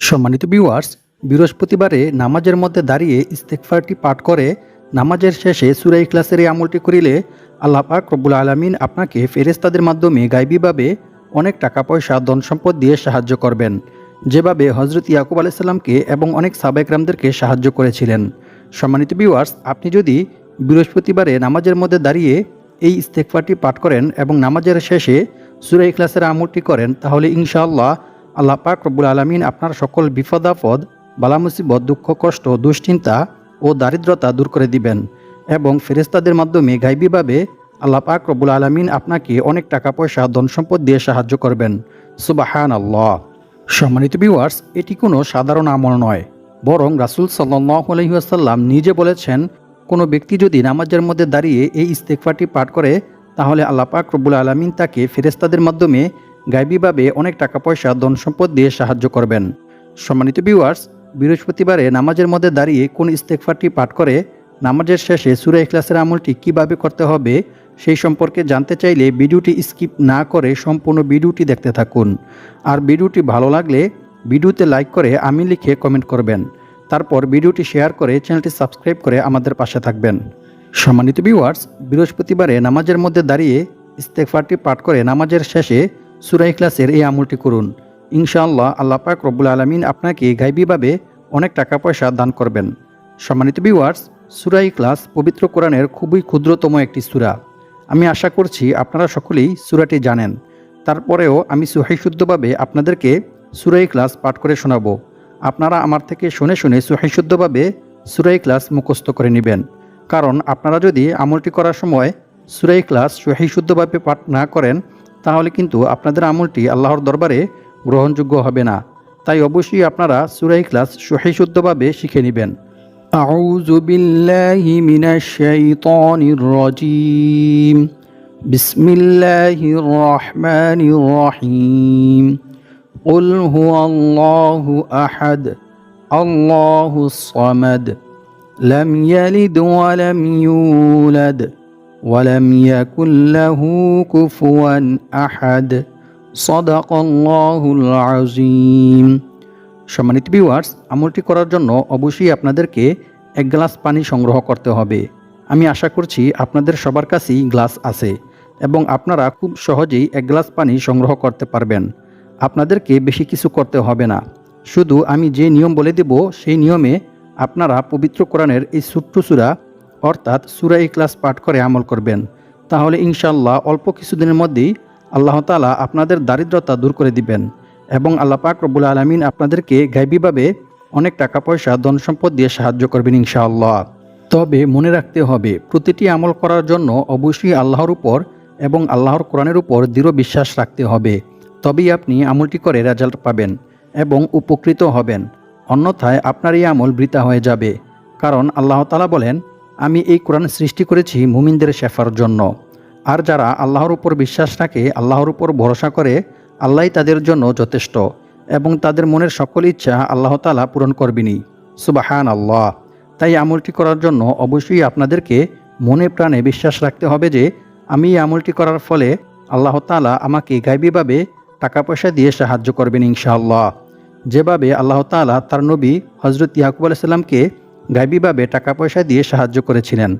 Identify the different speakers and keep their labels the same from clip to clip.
Speaker 1: সম্মানিত ভিউয়ার্স বৃহস্পতিবারে নামাজের মধ্যে দাঁড়িয়ে ইস্তেকফারটি পাঠ করে নামাজের শেষে সুরাই ক্লাসের এই আমলটি করিলে আল্লাহ পাক রব্বুল আলমিন আপনাকে ফেরেস্তাদের মাধ্যমে গাইবীভাবে অনেক টাকা পয়সা ধন সম্পদ দিয়ে সাহায্য করবেন। যেভাবে হজরত ইয়াকুব আলাইসাল্লামকে এবং অনেক সাবেকরামদেরকে সাহায্য করেছিলেন। সম্মানিত ভিউয়ার্স আপনি যদি বৃহস্পতিবারে নামাজের মধ্যে দাঁড়িয়ে এই ইস্তেকফারটি পাঠ করেন এবং নামাজের শেষে সুরাই ক্লাসের আমলটি করেন, তাহলে ইনশাআল্লাহ আল্লাহ পাক রব্বুল আলমিন আপনার সকল বিপদাপদ বালামুসিবত দুঃখ, কষ্ট, দুশ্চিন্তা ও দারিদ্রতা দূর করে দিবেন এবং ফেরেস্তাদের মাধ্যমে গাইবীভাবে আল্লাহ পাক রব্বুল আলমিন আপনাকে অনেক টাকা, পয়সা, ধন সম্পদ দিয়ে সাহায্য করবেন। সুবাহান আল্লাহ সম্মানিত ভিউয়ার্স এটি কোনো সাধারণ আমল নয়, বরং রাসুল সাল্লাহ আলহিহাসাল্লাম নিজে বলেছেন, কোনো ব্যক্তি যদি নামাজের মধ্যে দাঁড়িয়ে এই ইস্তেকফাটি পাঠ করে, তাহলে আল্লাহ পাক রব্বুল আলমিন তাকে ফেরেস্তাদের মাধ্যমে গাইবীভাবে অনেক টাকা পয়সা ধন সম্পদ দিয়ে সাহায্য করবেন। সম্মানিত ভিউয়ার্স, বৃহস্পতিবারে নামাজের মধ্যে দাঁড়িয়ে কোন ইস্তেকফারটি পাঠ করে নামাজের শেষে সুরা ইখলাসের আমলটি কীভাবে করতে হবে সেই সম্পর্কে জানতে চাইলে ভিডিওটি স্কিপ না করে সম্পূর্ণ ভিডিওটি দেখতে থাকুন। আর ভিডিওটি ভালো লাগলে ভিডিওতে লাইক করে আমি লিখে কমেন্ট করবেন। তারপর ভিডিওটি শেয়ার করে চ্যানেলটি সাবস্ক্রাইব করে আমাদের পাশে থাকবেন। সম্মানিত ভিউয়ার্স, বৃহস্পতিবারে নামাজের মধ্যে দাঁড়িয়ে ইস্তেকফারটি পাঠ করে নামাজের শেষে সুরাই ক্লাসের এই আমলটি করুন। ইনশাআল্লাহ আল্লাহ পাক রব্বুল আলমিন আপনাকে গাইবীভাবে অনেক টাকা পয়সা দান করবেন। সম্মানিত ভিউয়ার্স সুরাই ক্লাস পবিত্র কোরআনের খুবই ক্ষুদ্রতম একটি সুরা। আমি আশা করছি আপনারা সকলেই সুরাটি জানেন। তারপরেও আমি সুহাইশুদ্ধভাবে আপনাদেরকে সুরাই ক্লাস পাঠ করে শোনাব। আপনারা আমার থেকে শুনে শুনে সুহাইশুদ্ধভাবে সুরাই ক্লাস মুখস্থ করে নেবেন। কারণ আপনারা যদি আমলটি করার সময় সুরাই ক্লাস সুহাইশুদ্ধভাবে পাঠ না করেন তাহলে কিন্তু আপনাদের আমলটি আল্লাহর দরবারে গ্রহণযোগ্য হবে না তাই অবশ্যই আপনারা সুরাই ক্লাস সুহাইশুদ্ধভাবে শিখে নেবেন أعوذ بالله من الشيطان الرجيم بسم الله الرحمن الرحيم قل هو الله أحد الله الصمد لم يلد ولم يولد ولم يكن له كفوا أحد صدق الله العظيم সম্মানিত ভিউয়ার্স আমলটি করার জন্য অবশ্যই আপনাদেরকে এক গ্লাস পানি সংগ্রহ করতে হবে আমি আশা করছি আপনাদের সবার কাছেই গ্লাস আছে এবং আপনারা খুব সহজেই এক গ্লাস পানি সংগ্রহ করতে পারবেন আপনাদেরকে বেশি কিছু করতে হবে না শুধু আমি যে নিয়ম বলে দেব সেই নিয়মে আপনারা পবিত্র কোরআনের এই ছোট্ট সুরা অর্থাৎ সুরা ক্লাস পাঠ করে আমল করবেন। তাহলে ইনশাল্লাহ অল্প কিছুদিনের মধ্যেই আল্লাহ তালা আপনাদের দারিদ্রতা দূর করে দিবেন এবং আল্লাহ পাক রব্বুল আলমিন আপনাদেরকে গাইবীভাবে অনেক টাকা পয়সা, ধন সম্পদ দিয়ে সাহায্য করবেন ইনশাআল্লাহ। তবে মনে রাখতে হবে, প্রতিটি আমল করার জন্য অবশ্যই আল্লাহর উপর এবং আল্লাহর কোরআনের উপর দৃঢ় বিশ্বাস রাখতে হবে। তবেই আপনি আমলটি করে রেজাল্ট পাবেন এবং উপকৃত হবেন। অন্যথায় আপনার এই আমল বৃথা হয়ে যাবে। কারণ আল্লাহ তালা বলেন আমি এই কোরআন সৃষ্টি করেছি মুমিনদের শেফার জন্য। আর যারা আল্লাহর উপর বিশ্বাস রাখে, আল্লাহর উপর ভরসা করে, আল্লাহই তাদের জন্য যথেষ্ট এবং তাদের মনের সকল ইচ্ছা আল্লাহ তালা পূরণ করবেনি সুবাহান আল্লাহ তাই আমলটি করার জন্য অবশ্যই আপনাদেরকে মনে প্রাণে বিশ্বাস রাখতে হবে যে, আমি এই আমলটি করার ফলে আল্লাহ তালা আমাকে গাইবীভাবে টাকা পয়সা দিয়ে সাহায্য করবেন ইনশাআল্লাহ। যেভাবে আল্লাহ তালা তার নবী হজরত ইয়াকুব আলাইসাল্লামকে গাইবীভাবে টাকা পয়সা দিয়ে সাহায্য করেছিলেন।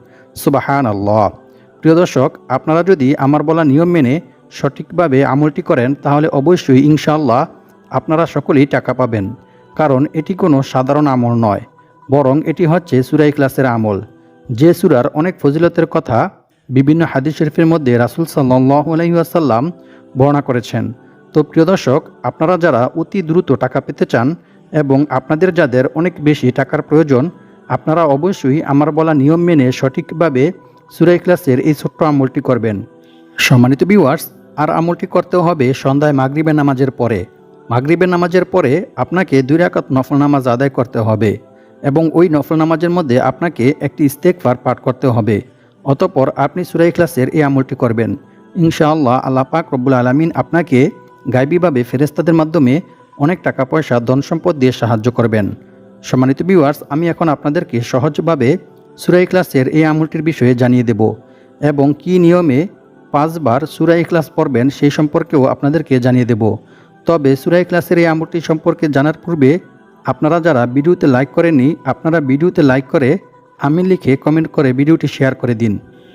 Speaker 1: সুবাহান আল্লাহ প্রিয় দর্শক, আপনারা যদি আমার বলা নিয়ম মেনে সঠিকভাবে আমলটি করেন, তাহলে অবশ্যই ইনশাআল্লাহ আপনারা সকলেই টাকা পাবেন। কারণ এটি কোনো সাধারণ আমল নয়, বরং এটি হচ্ছে সুরাই ক্লাসের আমল। যে সুরার অনেক ফজিলতের কথা বিভিন্ন হাদিস শরীফের মধ্যে রাসুল সাল্লাহ আলহিহাসাল্লাম বর্ণনা করেছেন। তো প্রিয় দর্শক, আপনারা যারা অতি দ্রুত টাকা পেতে চান এবং আপনাদের যাদের অনেক বেশি টাকার প্রয়োজন আপনারা অবশ্যই আমার বলা নিয়ম মেনে সঠিকভাবে সুরাই ক্লাসের এই ছোট্ট আমলটি করবেন। সম্মানিত ভিউয়ার্স আর আমলটি করতে হবে সন্ধ্যায় মাগরিবের নামাজের পরে। মাগরিবের নামাজের পরে আপনাকে দুই রাকাত নফল নামাজ আদায় করতে হবে এবং ওই নফল নামাজের মধ্যে আপনাকে একটি ইস্তেকফার পাঠ করতে হবে। অতপর আপনি সুরাই ক্লাসের এই আমলটি করবেন। ইনশাআল্লাহ আল্লাহ পাক রব্বুল আলমিন আপনাকে গাইবীভাবে ফেরেস্তাদের মাধ্যমে অনেক টাকা পয়সা ধন সম্পদ দিয়ে সাহায্য করবেন। সম্মানিত ভিউয়ার্স আমি এখন আপনাদেরকে সহজভাবে সুরাই ক্লাসের এই আমলটির বিষয়ে জানিয়ে দেব এবং কি নিয়মে পাঁচবার সুরাই ক্লাস পড়বেন সেই সম্পর্কেও আপনাদেরকে জানিয়ে দেব। তবে সুরাই ক্লাসের এই আমলটি সম্পর্কে জানার পূর্বে আপনারা যারা ভিডিওতে লাইক করেননি, আপনারা ভিডিওতে লাইক করে আমি লিখে কমেন্ট করে ভিডিওটি শেয়ার করে দিন।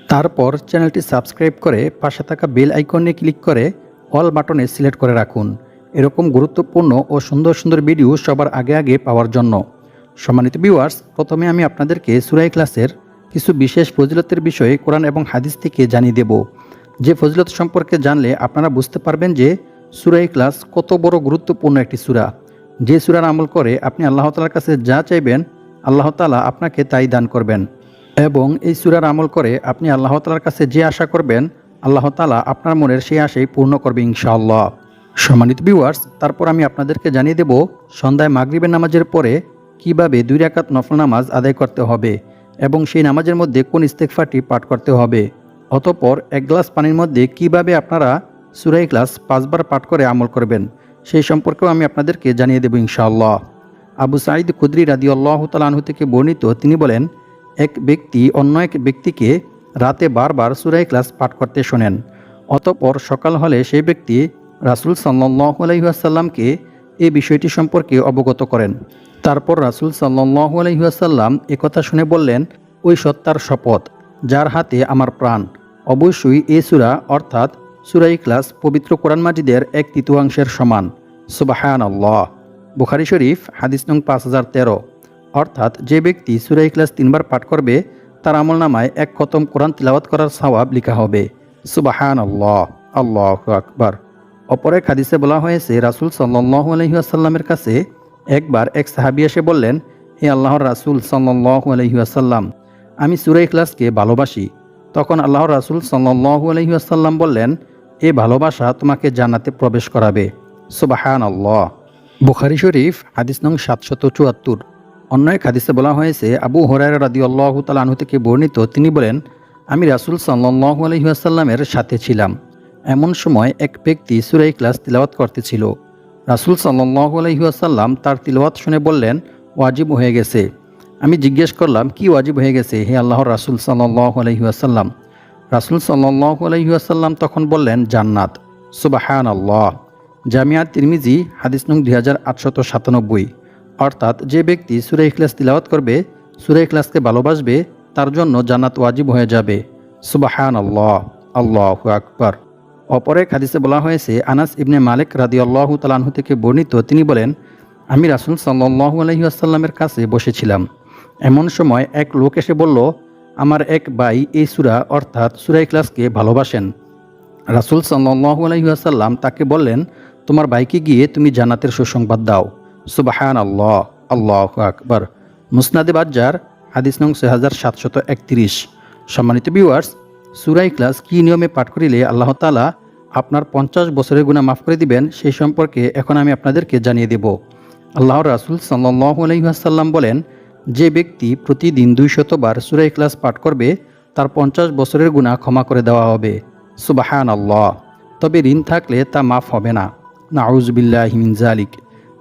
Speaker 1: তারপর চ্যানেলটি সাবস্ক্রাইব করে পাশে থাকা বেল আইকনে ক্লিক করে অল বাটনে সিলেক্ট করে রাখুন। এরকম গুরুত্বপূর্ণ ও সুন্দর সুন্দর ভিডিও সবার আগে আগে পাওয়ার জন্য। সম্মানিত ভিউয়ার্স প্রথমে আমি আপনাদেরকে সুরাই ক্লাসের কিছু বিশেষ ফজিলতের বিষয়ে কোরআন এবং হাদিস থেকে জানিয়ে দেব। যে ফজিলত সম্পর্কে জানলে আপনারা বুঝতে পারবেন যে সুরাই ক্লাস কত বড় গুরুত্বপূর্ণ একটি সুরা। যে সুরার আমল করে আপনি আল্লাহ তালার কাছে যা চাইবেন, আল্লাহ তালা আপনাকে তাই দান করবেন। এবং এই সুরার আমল করে আপনি আল্লাহ তালার কাছে যে আশা করবেন, আল্লাহ তালা আপনার মনের সেই আশাই পূর্ণ করবে ইনশাআল্লাহ। সম্মানিত ভিউয়ার্স তারপর আমি আপনাদেরকে জানিয়ে দেব, সন্ধ্যায় মাগরিবের নামাজের পরে কীভাবে দুই রাকাত নফল নামাজ আদায় করতে হবে এবং সেই নামাজের মধ্যে কোন ইস্তেকফাটি পাঠ করতে হবে? অতপর এক গ্লাস পানির মধ্যে কীভাবে আপনারা সুরাই গ্লাস পাঁচবার পাঠ করে আমল করবেন, সেই সম্পর্কেও আমি আপনাদেরকে জানিয়ে দেব ইনশাআল্লাহ। আবু সাঈদ খুদ্রি রাদি আল্লাহ তালাহু থেকে বর্ণিত তিনি বলেন, এক ব্যক্তি অন্য এক ব্যক্তিকে রাতে বারবার সুরাই ক্লাস পাঠ করতে শোনেন, অতপর সকাল হলে সেই ব্যক্তি রাসুল সাল্লাহ আলহিহাসাল্লামকে এই বিষয়টি সম্পর্কে অবগত করেন। তারপর রাসুল সাল্লাহ আলহিহাসাল্লাম একথা শুনে বললেন, ওই সত্তার শপথ, যার হাতে আমার প্রাণ। অবশ্যই এ সুরা, অর্থাৎ সুরাই ক্লাস পবিত্র কোরআন মাজিদের এক তৃতীয়াংশের সমান। সুবাহান আল্লাহ বুখারি শরীফ, হাদিস নং পাঁচ হাজার তেরো। অর্থাৎ যে ব্যক্তি সুরাই ক্লাস তিনবার পাঠ করবে, তার আমল নামায় এক খতম কোরআন তিলাওয়াত করার সওয়াব লিখা হবে। সুবাহান আল্লাহ আল্লাহ আকবার। অপর এক হাদিসে বলা হয়েছে, রাসুল সাল্লাহ আলহিহাসাল্লামের কাছে একবার এক সাহাবি এসে বললেন, হে আল্লাহর রাসুল সাল্লাহ আলহিহাসাল্লাম আমি সুরাই ক্লাসকে ভালোবাসি। তখন আল্লাহর রাসুল সাল্লাহ আলহিহাসাল্লাম বললেন, এ ভালোবাসা তোমাকে জান্নাতে প্রবেশ করাবে। সুবাহান আল্লাহ বুখারি শরীফ, হাদিস নং সাতশত চুয়াত্তর। অন্য এক হাদিসে বলা হয়েছে, আবু হরাই রাদি আল্লাহ তালাহু থেকে বর্ণিত, তিনি বলেন, আমি রাসুল সাল্লাহ আলহিহাসাল্লামের সাথে ছিলাম। এমন সময় এক ব্যক্তি সুরাই ক্লাস তিলাওয়াত করতেছিল। রাসুল সাল্লাহ আলহিহাসাল্লাম তার তিলাওয়াত শুনে বললেন, ওয়াজিব হয়ে গেছে। আমি জিজ্ঞেস করলাম, কি ওয়াজিব হয়ে গেছে? হে আল্লাহর রাসুল সাল্লাহ আলহিহাসাল্লাম রাসুল সাল্লাহ আলহিহাসাল্লাম তখন বললেন, জান্নাত। সুবাহান আল্লাহ জামিয়া তিরমিজি, হাদিস নং দুই হাজার আটশত সাতানব্বই। অর্থাৎ যে ব্যক্তি সুরে ইখলাস তিলাওয়াত করবে, সুরে ইখলাসকে ভালোবাসবে, তার জন্য জান্নাত ওয়াজিব হয়ে যাবে। সুবাহান আল্লাহ আল্লাহ আকবর। অপর এক হাদিসে বলা হয়েছে, আনাস ইবনে মালিক রাদি আল্লাহ তালাহু থেকে বর্ণিত, তিনি বলেন, আমি রাসুল সাল্লাহ আলহিহাসাল্লামের কাছে বসেছিলাম। এমন সময় এক লোক এসে বলল, আমার এক ভাই এই সুরা, অর্থাৎ সুরা ইখলাসকে ভালোবাসেন। রাসুল সাল্লাহ আলহিহাসাল্লাম তাকে বললেন, তোমার বাইকে গিয়ে তুমি জান্নাতের সুসংবাদ দাও। সুবাহান আল্লাহ আল্লাহ আকবর। মুসনাদে বাজ্জার, হাদিস নং ছয় হাজার সাতশত একত্রিশ। সম্মানিত ভিউয়ার্স সুরাই ক্লাস কী নিয়মে পাঠ করিলে আল্লাহ তালা আপনার পঞ্চাশ বছরের গুণা মাফ করে দিবেন, সেই সম্পর্কে এখন আমি আপনাদেরকে জানিয়ে দেব। আল্লাহ রাসুল সাল্লাহ আলহিহাসাল্লাম বলেন, যে ব্যক্তি প্রতিদিন দুই শতবার সুরাই ক্লাস পাঠ করবে, তার পঞ্চাশ বছরের গুণা ক্ষমা করে দেওয়া হবে। সুবাহান আল্লাহ তবে ঋণ থাকলে তা মাফ হবে না। নাউজবিল্লাহ হিমিন জালিক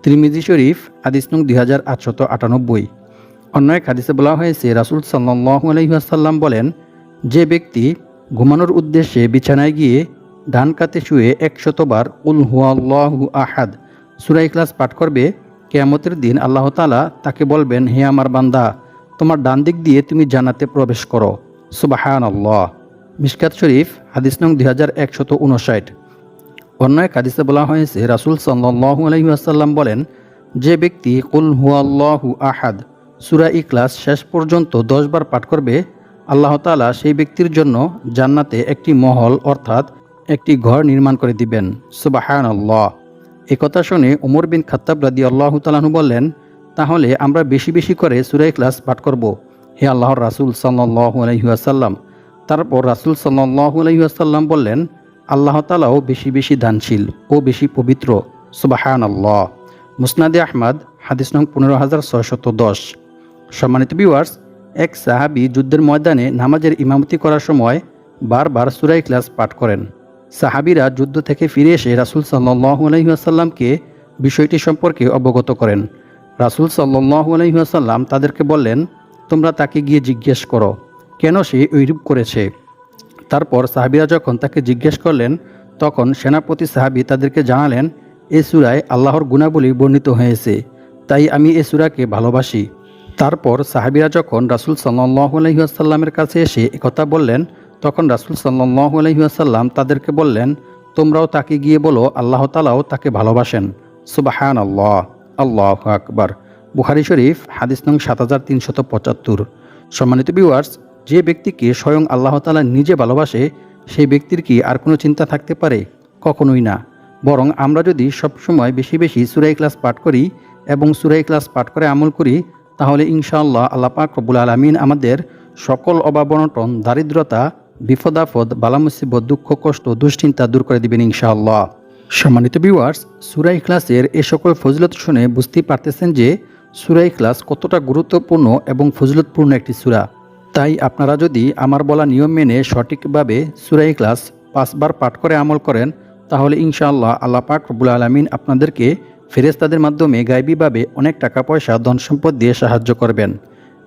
Speaker 1: ত্রিমিজি শরীফ, হাদিস নং দুই হাজার আটশত আটানব্বই। অন্য এক হাদিসে বলা হয়েছে, রাসুল সাল্লাহ আলহিহাসাল্লাম বলেন, যে ব্যক্তি ঘুমানোর উদ্দেশ্যে বিছানায় গিয়ে ডান কাতে শুয়ে একশতবার উল হুয়াল্লাহু আহাদ সুরাই ক্লাস পাঠ করবে, কেয়ামতের দিন আল্লাহ তালা তাকে বলবেন, হে আমার বান্দা, তোমার ডান দিক দিয়ে তুমি জানাতে প্রবেশ করো। সুবাহান আল্লাহ মিসকাত শরীফ, হাদিস নং দুই হাজার একশত উনষাট। অন্য এক হাদিসে বলা হয়েছে, রাসুল সাল্লাহ আলহিহাসাল্লাম বলেন, যে ব্যক্তি কুল হুয়াল্লাহু আহাদ সুরা ইকলাস শেষ পর্যন্ত দশবার পাঠ করবে আল্লাহ তালা সেই ব্যক্তির জন্য জান্নাতে একটি মহল, অর্থাৎ একটি ঘর নির্মাণ করে দিবেন। সুবাহান আল্লাহ একথা শুনে উমর বিন খাত্তাব রাদি আল্লাহ তালাহু বললেন, তাহলে আমরা বেশি বেশি করে সুরাই ক্লাস পাঠ করব। হে আল্লাহর রাসুল সাল্লাহ আলহিহাসাল্লাম তারপর রাসুল সাল্লাহ আলহিহাসাল্লাম বললেন, আল্লাহ তালাও বেশি বেশি দানশীল ও বেশি পবিত্র। সুবাহান আল্লাহ মুসনাদে আহমদ, হাদিস নং পনেরো হাজার ছয়শত দশ। সম্মানিত ভিউয়ার্স এক সাহাবি যুদ্ধের ময়দানে নামাজের ইমামতি করার সময় বারবার সুরাই ক্লাস পাঠ করেন। সাহাবিরা যুদ্ধ থেকে ফিরে এসে রাসুল সাল্লাহ আলহিহাসাল্লামকে বিষয়টি সম্পর্কে অবগত করেন। রাসুল সাল্লাহ আলহিহাসাল্লাম তাদেরকে বললেন, তোমরা তাকে গিয়ে জিজ্ঞেস করো, কেন সে ঐরূপ করেছে? তারপর সাহাবিরা যখন তাকে জিজ্ঞেস করলেন, তখন সেনাপতি সাহাবি তাদেরকে জানালেন, এ সুরায় আল্লাহর গুণাবলী বর্ণিত হয়েছে, তাই আমি এ সুরাকে ভালোবাসি। তারপর সাহাবিরা যখন রাসুল সাল্লাহ আলহিহাসাল্লামের কাছে এসে একথা বললেন, তখন রাসুল সাল্লাহ আলহিহাসাল্লাম তাদেরকে বললেন, তোমরাও তাকে গিয়ে বলো, আল্লাহ তালাও তাকে ভালোবাসেন। সুবাহান আল্লাহ আল্লাহ আকবার। বুখারি শরীফ, হাদিস নং সাত হাজার তিনশত পঁচাত্তর। সম্মানিত ভিউয়ার্স যে ব্যক্তিকে স্বয়ং আল্লাহ তালা নিজে ভালোবাসে, সেই ব্যক্তির কি আর কোনো চিন্তা থাকতে পারে? কখনোই না। বরং আমরা যদি সবসময় বেশি বেশি সুরাই ক্লাস পাঠ করি এবং সুরাই ক্লাস পাঠ করে আমল করি তাহলে ইনশাআল্লাহ আল্লাহ পাক রব্বুল আলমিন আমাদের সকল অভাবনটন দারিদ্রতা বিপদাফদ বালামুসিবত, দুঃখ, কষ্ট, দুশ্চিন্তা দূর করে দিবেন ইনশাআল্লাহ। সম্মানিত ভিউয়ার্স সুরাই ক্লাসের এ সকল ফজিলত শুনে বুঝতেই পারতেছেন যে সুরাই ক্লাস কতটা গুরুত্বপূর্ণ এবং ফজিলতপূর্ণ একটি সুরা। তাই আপনারা যদি আমার বলা নিয়ম মেনে সঠিকভাবে সুরাই ক্লাস পাঁচবার পাঠ করে আমল করেন, তাহলে ইনশাআল্লাহ আল্লাহ পাক রব্বুল আলমিন আপনাদেরকে ফেরেস্তাদের মাধ্যমে গাইবীভাবে অনেক টাকা পয়সা ধন সম্পদ দিয়ে সাহায্য করবেন।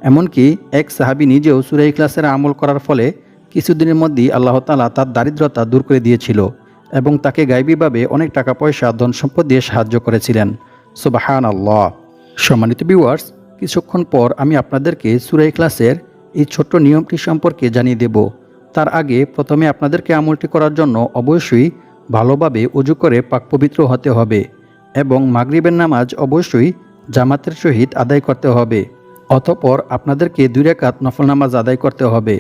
Speaker 1: এমনকি এক সাহাবি নিজেও সুরাই ক্লাসের আমল করার ফলে কিছুদিনের মধ্যেই আল্লাহ তালা তার দারিদ্রতা দূর করে দিয়েছিল এবং তাকে গাইবীভাবে অনেক টাকা পয়সা ধন সম্পদ দিয়ে সাহায্য করেছিলেন। সুবাহান আল্লাহ সম্মানিত ভিউয়ার্স কিছুক্ষণ পর আমি আপনাদেরকে সুরাই ক্লাসের এই ছোট্ট নিয়মটি সম্পর্কে জানিয়ে দেব। তার আগে প্রথমে আপনাদেরকে আমলটি করার জন্য অবশ্যই ভালোভাবে উজু করে পাক পবিত্র হতে হবে। এবং মাগরিবের নামাজ অবশ্যই জামাতের সহিত আদায় করতে হবে। অতপর আপনাদেরকে দুই রেখাত নফল নামাজ আদায় করতে হবে।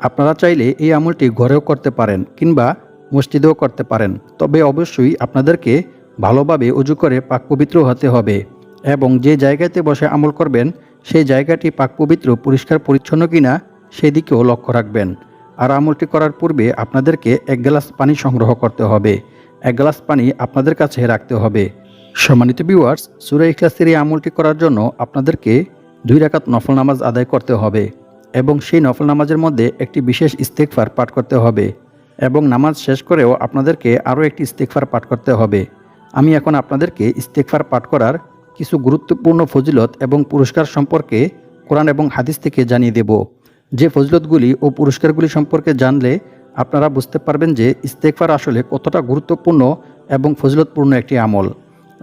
Speaker 1: আপনারা চাইলে এই আমলটি ঘরেও করতে পারেন কিংবা মসজিদেও করতে পারেন। তবে অবশ্যই আপনাদেরকে ভালোভাবে উজু করে পাক পবিত্র হতে হবে এবং যে জায়গাতে বসে আমল করবেন, সেই জায়গাটি পাক পবিত্র, পরিষ্কার, পরিচ্ছন্ন কিনা সেদিকেও লক্ষ্য রাখবেন। আর আমলটি করার পূর্বে আপনাদেরকে এক গ্লাস পানি সংগ্রহ করতে হবে। এক গ্লাস পানি আপনাদের কাছে রাখতে হবে। সম্মানিত ভিউয়ার্স সুরা ইখলাসের এই আমলটি করার জন্য আপনাদেরকে দুই রাকাত নফল নামাজ আদায় করতে হবে এবং সেই নফল নামাজের মধ্যে একটি বিশেষ ইস্তেকফার পাঠ করতে হবে এবং নামাজ শেষ করেও আপনাদেরকে আরও একটি ইস্তেকফার পাঠ করতে হবে। আমি এখন আপনাদেরকে ইস্তেকফার পাঠ করার কিছু গুরুত্বপূর্ণ ফজিলত এবং পুরস্কার সম্পর্কে কোরআন এবং হাদিস থেকে জানিয়ে দেব। যে ফজিলতগুলি ও পুরস্কারগুলি সম্পর্কে জানলে আপনারা বুঝতে পারবেন যে ইস্তেকফার আসলে কতটা গুরুত্বপূর্ণ এবং ফজিলতপূর্ণ একটি আমল।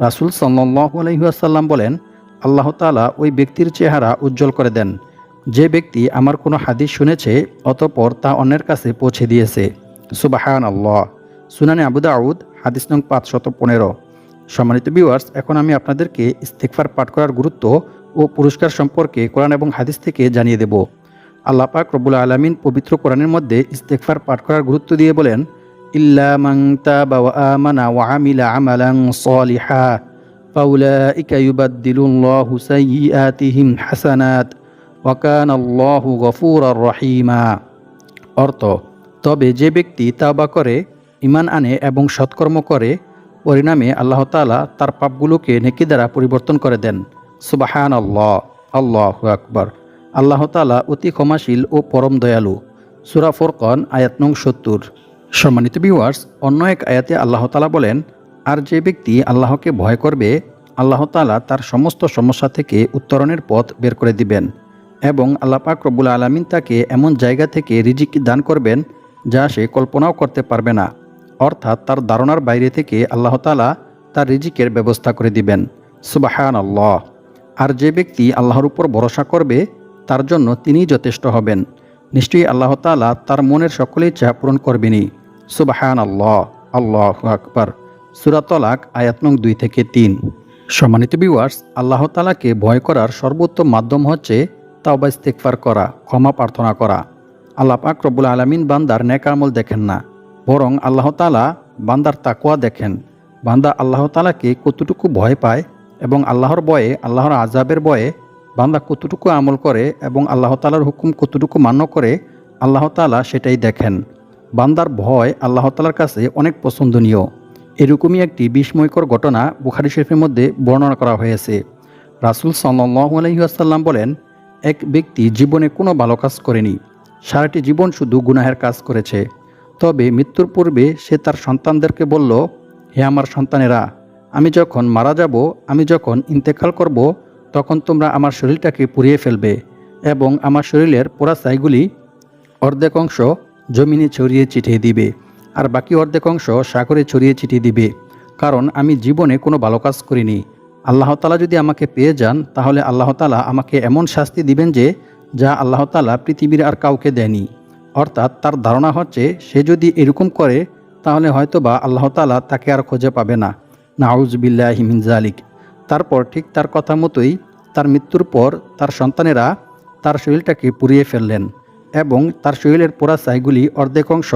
Speaker 1: রাসুল সাল্লাহ আলহিহাসাল্লাম বলেন, আল্লাহ তালা ওই ব্যক্তির চেহারা উজ্জ্বল করে দেন। যে ব্যক্তি আমার কোনো হাদিস শুনেছে, অতপর তা অন্যের কাছে পৌঁছে দিয়েছে। সুবাহান আল্লাহ সুনানি আবু দাউদ, হাদিস নং পাঁচশত পনেরো। সম্মানিত ভিউয়ার্স এখন আমি আপনাদেরকে ইস্তেকফার পাঠ করার গুরুত্ব ও পুরস্কার সম্পর্কে কোরআন এবং হাদিস থেকে জানিয়ে দেব। আল্লাহ পাক রব্বুল আলমিন পবিত্র কোরআনের মধ্যে ইস্তেকফার পাঠ করার গুরুত্ব দিয়ে বলেন তাবা ওয়া আমানা ওয়া আমিলা আমালান সালিহা ফাউলাইকা ইউবাদদিলুল্লাহু সাইয়্যাতিহিম হাসানাত ওয়া কানা আল্লাহু গফুরার রহিমা অর্থ, তবে যে ব্যক্তি তাওবা করে ইমান আনে এবং সৎকর্ম করে পরিণামে আল্লাহ তাআলা তার পাপগুলোকে নেকি দ্বারা পরিবর্তন করে দেন। সুবাহান আল্লাহ আল্লাহ আকবর। আল্লাহ তালা অতি ক্ষমাশীল ও পরম দয়ালু। সুরা ফোরকন, আয়াত নং সত্তর। সম্মানিত ভিউয়ার্স অন্য এক আয়াতে আল্লাহ তালা বলেন, আর যে ব্যক্তি আল্লাহকে ভয় করবে, আল্লাহ তাআলা তার সমস্ত সমস্যা থেকে উত্তরণের পথ বের করে দিবেন এবং আল্লাহ পাক আলমিন তাকে এমন জায়গা থেকে রিজিক দান করবেন যা সে কল্পনাও করতে পারবে না। অর্থাৎ তার ধারণার বাইরে থেকে আল্লাহ তালা তার রিজিকের ব্যবস্থা করে দিবেন। সুবাহান আল্লাহ আর যে ব্যক্তি আল্লাহর উপর ভরসা করবে, তার জন্য তিনিই যথেষ্ট হবেন। নিশ্চয়ই আল্লাহ তালা তার মনের সকল ইচ্ছা পূরণ করবেনই। সুবাহান আল্লাহ আল্লাহ আকবর সুরাতলাক আয়াত নং দুই থেকে তিন। সম্মানিত বিওয়ার্স আল্লাহ তালাকে ভয় করার সর্বোত্তম মাধ্যম হচ্ছে তাওবা ইস্তেকফার করা, ক্ষমা প্রার্থনা করা। আল্লাহ পাক রব্বুল আলমিন বান্দার নেক আমল দেখেন না, বরং আল্লাহ তালা বান্দার তাকুয়া দেখেন। বান্দা আল্লাহ তালাকে কতটুকু ভয় পায় এবং আল্লাহর বয়ে আল্লাহর আজাবের বয়ে বান্দা কতটুকু আমল করে এবং আল্লাহ তালার হুকুম কতটুকু মান্য করে, আল্লাহ তালা সেটাই দেখেন। বান্দার ভয় আল্লাহ তালার কাছে অনেক পছন্দনীয়। এরকমই একটি বিস্ময়কর ঘটনা বুখারি শরীফের মধ্যে বর্ণনা করা হয়েছে। রাসুল সাল্লাহ আলহিহাসাল্লাম বলেন, এক ব্যক্তি জীবনে কোনো ভালো কাজ করেনি। সারাটি জীবন শুধু গুনাহের কাজ করেছে। তবে মৃত্যুর পূর্বে সে তার সন্তানদেরকে বলল, হে আমার সন্তানেরা, আমি যখন মারা যাব, আমি যখন ইন্তেকাল করব, তখন তোমরা আমার শরীরটাকে পুড়িয়ে ফেলবে এবং আমার শরীরের পোড়া ছাইগুলি অর্ধেক অংশ জমিনে ছড়িয়ে ছিটিয়ে দিবে, আর বাকি অর্ধেক অংশ সাগরে ছড়িয়ে ছিটিয়ে দিবে। কারণ আমি জীবনে কোনো ভালো কাজ করিনি। আল্লাহ তালা যদি আমাকে পেয়ে যান, তাহলে আল্লাহ তালা আমাকে এমন শাস্তি দিবেন যে, যা আল্লাহ তালা পৃথিবীর আর কাউকে দেয়নি। অর্থাৎ তার ধারণা হচ্ছে, সে যদি এরকম করে, তাহলে হয়তোবা আল্লাহ তালা তাকে আর খুঁজে পাবে না। নাউজ বিল্লাহ হিমিন জালিক তারপর ঠিক তার কথা মতোই তার মৃত্যুর পর তার সন্তানেরা তার শরীরটাকে পুড়িয়ে ফেললেন। এবং তার শরীরের পোড়া ছাইগুলি অর্ধেক অংশ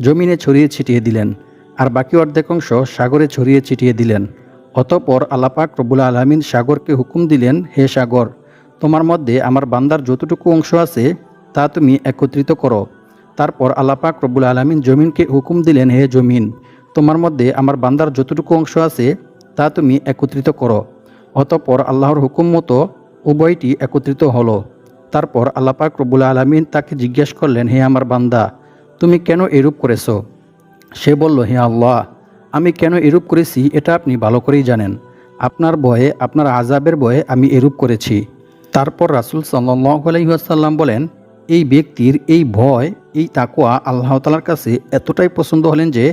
Speaker 1: জমিনে ছড়িয়ে ছিটিয়ে দিলেন, আর বাকি অর্ধেক অংশ সাগরে ছড়িয়ে ছিটিয়ে দিলেন। অতপর আল্লাপাক রবুল আলমিন সাগরকে হুকুম দিলেন, হে সাগর, তোমার মধ্যে আমার বান্দার যতটুকু অংশ আছে, তা তুমি একত্রিত করো। তারপর আল্লাপাক রব্বুল আলমিন জমিনকে হুকুম দিলেন, হে জমিন, তোমার মধ্যে আমার বান্দার যতটুকু অংশ আছে, তা তুমি একত্রিত করো। অতপর আল্লাহর হুকুম মতো উভয়টি একত্রিত হলো। তারপর আল্লাপাক রব্বুল আলমিন তাকে জিজ্ঞেস করলেন, হে আমার বান্দা, তুমি কেন এরূপ করেছ? সে বলল, হে আল্লাহ, আমি কেন এরূপ করেছি এটা আপনি ভালো করেই জানেন। আপনার ভয়ে, আপনার আজাবের বয়ে আমি এরূপ করেছি। তারপর রাসুল সাল্লাসাল্লাম বলেন, এই ব্যক্তির এই ভয়, এই তাকুয়া আল্লাহ তালার কাছে এতটাই পছন্দ হলেন যে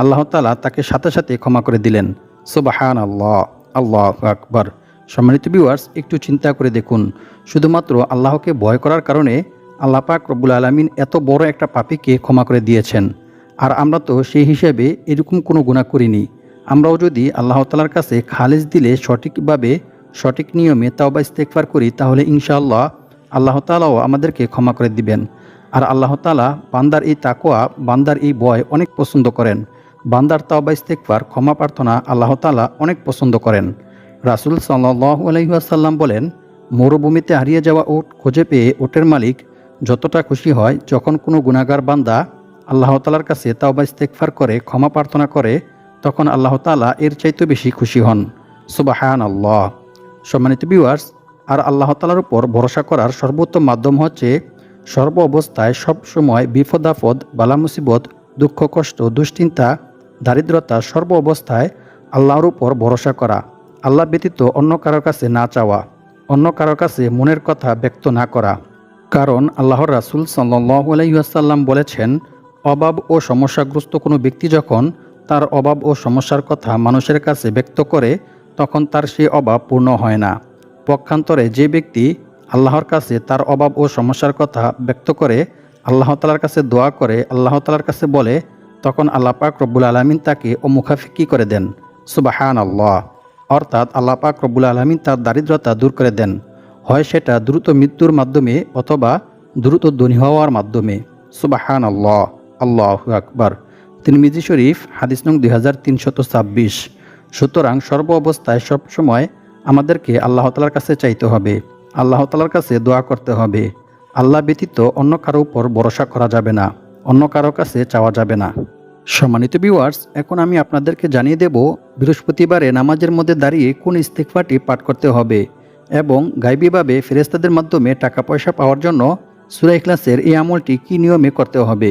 Speaker 1: আল্লাহ তালা তাকে সাথে সাথে ক্ষমা করে দিলেন। সুবাহান আল্লাহ আল্লাহ আকবর। সম্মানিত ভিউয়ার্স একটু চিন্তা করে দেখুন। শুধুমাত্র আল্লাহকে ভয় করার কারণে আল্লাহ পাক রব্বুল আলমিন এত বড় একটা পাপিকে ক্ষমা করে দিয়েছেন। আর আমরা তো সেই হিসেবে এরকম কোনো গুণা করিনি। আমরাও যদি আল্লাহ তালার কাছে খালেজ দিলে সঠিকভাবে, সঠিক নিয়মে তাওবা ইস্তেকফার করি, তাহলে ইনশাআল্লাহ আল্লাহ তালাও আমাদেরকে ক্ষমা করে দিবেন। আর আল্লাহ তালা বান্দার এই তাকোয়া বান্দার এই ভয় অনেক পছন্দ করেন। বান্দার তাওবা ইস্তেকফার ক্ষমা প্রার্থনা আল্লাহ তালা অনেক পছন্দ করেন। রাসুল সাল্লাহ আলহিহাসাল্লাম বলেন, মরুভূমিতে হারিয়ে যাওয়া ওট খুঁজে পেয়ে ওটের মালিক যতটা খুশি হয়, যখন কোনো গুণাগার বান্দা আল্লাহ তালার কাছে তাওবা ইস্তেকফার করে, ক্ষমা প্রার্থনা করে, তখন আল্লাহ তালা এর চাইতে বেশি খুশি হন। সুবাহান আল্লাহ সম্মানিত ভিউয়ার্স আর আল্লাহ তালার উপর ভরসা করার সর্বোত্তম মাধ্যম হচ্ছে, সর্ব অবস্থায় সব সময় বালা মুসিবত দুঃখ কষ্ট, দুশ্চিন্তা, দারিদ্রতা সর্ব অবস্থায় আল্লাহর উপর ভরসা করা। আল্লাহ ব্যতীত অন্য কারোর কাছে না চাওয়া, অন্য কারোর কাছে মনের কথা ব্যক্ত না করা। কারণ আল্লাহর রাসুল সাল্লাহ বলেছেন, অভাব ও সমস্যাগ্রস্ত কোনো ব্যক্তি যখন তার অভাব ও সমস্যার কথা মানুষের কাছে ব্যক্ত করে, তখন তার সে অভাব পূর্ণ হয় না। পক্ষান্তরে যে ব্যক্তি আল্লাহর কাছে তার অভাব ও সমস্যার কথা ব্যক্ত করে, আল্লাহ তালার কাছে দোয়া করে, আল্লাহ তালার কাছে বলে, তখন আল্লাহ পাক রব্বুল আলমিন তাকে ও মুখাফিকি করে দেন। সুবাহান আল্লাহ অর্থাৎ আল্লাহ পাক রব্বুল আলমিন তার দারিদ্রতা দূর করে দেন। হয় সেটা দ্রুত মৃত্যুর মাধ্যমে অথবা দ্রুত ধনী হওয়ার মাধ্যমে। সুবাহান আল্লাহ আল্লাহ আকবর। তিরমিজি শরীফ, হাদিস নং দুই হাজার তিনশত ছাব্বিশ। সুতরাং সর্ব অবস্থায় সবসময় আমাদেরকে আল্লাহ তালার কাছে চাইতে হবে। আল্লাহ তালার কাছে দোয়া করতে হবে। আল্লাহ ব্যতীত অন্য কারও উপর ভরসা করা যাবে না। অন্য কারও কাছে চাওয়া যাবে না। সম্মানিত ভিউয়ার্স এখন আমি আপনাদেরকে জানিয়ে দেব বৃহস্পতিবারে নামাজের মধ্যে দাঁড়িয়ে কোন ইস্তেকফাটি পাঠ করতে হবে এবং গাইবীভাবে ফেরেস্তাদের মাধ্যমে টাকা পয়সা পাওয়ার জন্য সুরাই ক্লাসের এই আমলটি কী নিয়মে করতে হবে।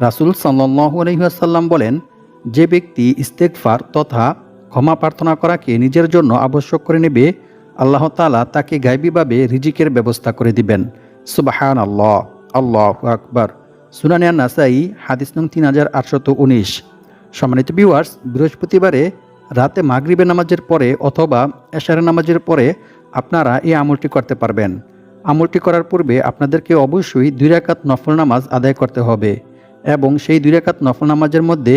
Speaker 1: রাসুল সাল্লু আলহিহাসাল্লাম বলেন, যে ব্যক্তি ইস্তেকফার তথা ক্ষমা প্রার্থনা করাকে নিজের জন্য আবশ্যক করে নেবে, আল্লাহ তালা তাকে গাইবীভাবে রিজিকের ব্যবস্থা করে দিবেন। সুবাহান আল্লাহ আল্লাহ আকবর। সুনানিয়া নাসাই হাদিস নং তিন হাজার আটশত উনিশ। সম্মানিত ভিউয়ার্স বৃহস্পতিবারে রাতে মাগরিবে নামাজের পরে অথবা এশারে নামাজের পরে আপনারা এই আমলটি করতে পারবেন। আমলটি করার পূর্বে আপনাদেরকে অবশ্যই দুই রাকাত নফল নামাজ আদায় করতে হবে এবং সেই দুই রাকাত নফল নামাজের মধ্যে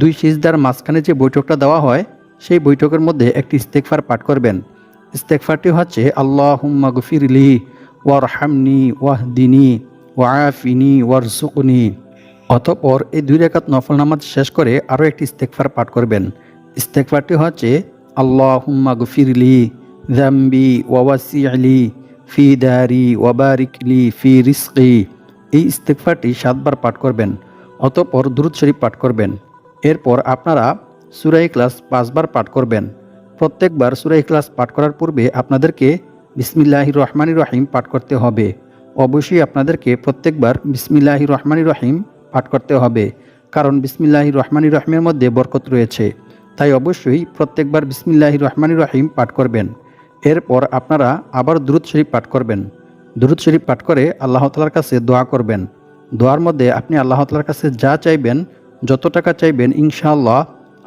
Speaker 1: দুই সিজদার মাঝখানে যে বৈঠকটা দেওয়া হয়, সেই বৈঠকের মধ্যে একটি ইস্তেকফার পাঠ করবেন। ইস্তেকফারটি হচ্ছে আল্লাহ হুম্মা গফিরলি ওয়ার হামনি ওয়াহদিনী ওয়াফিনি ওয়ারজুকনি অতপর এই দুই রেখাত নফল নামাজ শেষ করে আরও একটি ইস্তেকফার পাঠ করবেন। ইস্তেকফারটি হচ্ছে আল্লাহ হুম্মা গফিরলি জাম্বি ওয়াওয়াসি আলি ফি দারি ওয়াবারিকলি ফি রিস্কি এই ইস্তেকফারটি সাতবার পাঠ করবেন, অতপর দুরুদ শরীফ পাঠ করবেন। এরপর আপনারা সুরাই ক্লাস পাঁচবার পাঠ করবেন। প্রত্যেকবার সুরাই ক্লাস পাঠ করার পূর্বে আপনাদেরকে বিসমিল্লাহ রহমানি রহিম পাঠ করতে হবে। অবশ্যই আপনাদেরকে প্রত্যেকবার বিসমিল্লাহি রহমানি রহিম পাঠ করতে হবে, কারণ বিসমিল্লাহি রহমানি রহিমের মধ্যে বরকত রয়েছে। তাই অবশ্যই প্রত্যেকবার বিসমিল্লাহি রহমানি রহিম পাঠ করবেন। এরপর আপনারা আবার দ্রুত শরীফ পাঠ করবেন। দ্রুত শরীফ পাঠ করে আল্লাহ তালার কাছে দোয়া করবেন। দোয়ার মধ্যে আপনি আল্লাহ তালার কাছে যা চাইবেন, যত টাকা চাইবেন, ইনশাআল্লাহ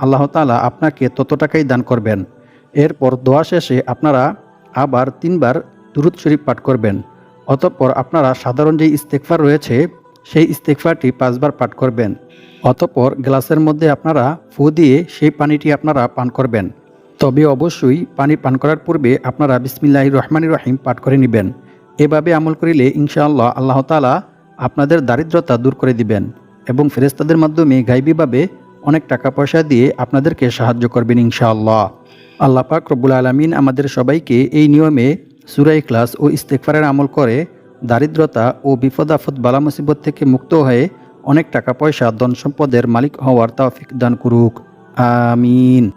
Speaker 1: আল্লাহ তালা আপনাকে তত টাকাই দান করবেন। এরপর দোয়া শেষে আপনারা আবার তিনবার দুরুদ শরীফ পাঠ করবেন। অতঃপর আপনারা সাধারণ যে ইস্তেকফার রয়েছে, সেই ইস্তেকফারটি পাঁচবার পাঠ করবেন। অতঃপর গ্লাসের মধ্যে আপনারা ফু দিয়ে সেই পানিটি আপনারা পান করবেন। তবে অবশ্যই পানি পান করার পূর্বে আপনারা বিসমিল্লাহ রহমানির রহিম পাঠ করে নেবেন। এভাবে আমল করিলে ইনশাআল্লাহ আল্লাহ তালা আপনাদের দারিদ্রতা দূর করে দিবেন এবং ফেরেস্তাদের মাধ্যমে গাইবীভাবে অনেক টাকা পয়সা দিয়ে আপনাদেরকে সাহায্য করবেন ইনশাআল্লাহ। আল্লাহ পাক রব্বুল আলমিন আমাদের সবাইকে এই নিয়মে সুরাই ক্লাস ও ইস্তেকফারের আমল করে, দারিদ্রতা ও বিপদ আফদ বালা মুসিবত থেকে মুক্ত হয়ে অনেক টাকা পয়সা ধন সম্পদের মালিক হওয়ার তাফিক দান করুক। আমিন।